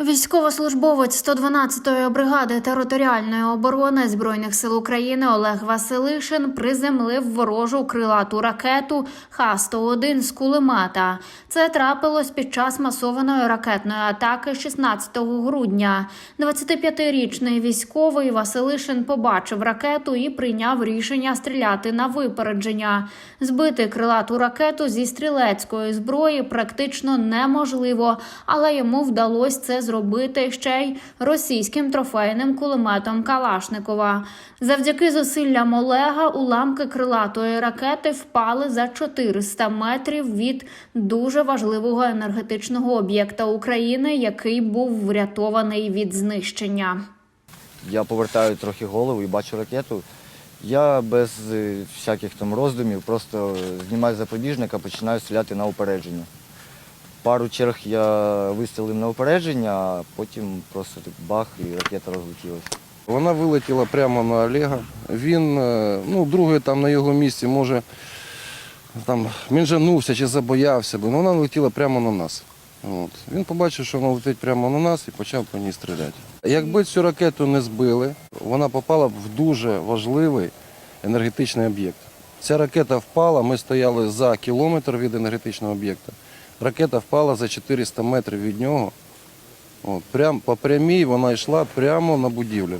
Військовослужбовець 112-ї бригади територіальної оборони збройних сил України Олег Василишин приземлив ворожу крилату ракету Х-101 з кулемета. Це трапилось під час масованої ракетної атаки 16 грудня. 25-річний військовий Василишин побачив ракету і прийняв рішення стріляти на випередження. Збити крилату ракету зі стрілецької зброї практично неможливо, але йому вдалося це зробити ще й російським трофейним кулеметом Калашникова. Завдяки зусиллям Олега уламки крилатої ракети впали за 400 метрів від дуже важливого енергетичного об'єкта України, який був врятований від знищення. Я повертаю трохи голову і бачу ракету. Я без е, всяких там роздумів просто знімаю запобіжника, починаю стріляти на упередження. Пару черг я вистрілив на упередження, а потім просто так бах і ракета розлетілася. Вона вилетіла прямо на Олега. Він, е, ну, другий там на його місці, може, там мінжанувся чи забоявся, бо ну, вона летіла прямо на нас. От. Він побачив, що вона летить прямо на нас і почав по ній стріляти. Якби цю ракету не збили, вона попала б в дуже важливий енергетичний об'єкт. Ця ракета впала, ми стояли за кілометр від енергетичного об'єкта. Ракета впала за 400 метрів від нього. От, прям, по прямій вона йшла прямо на будівлю.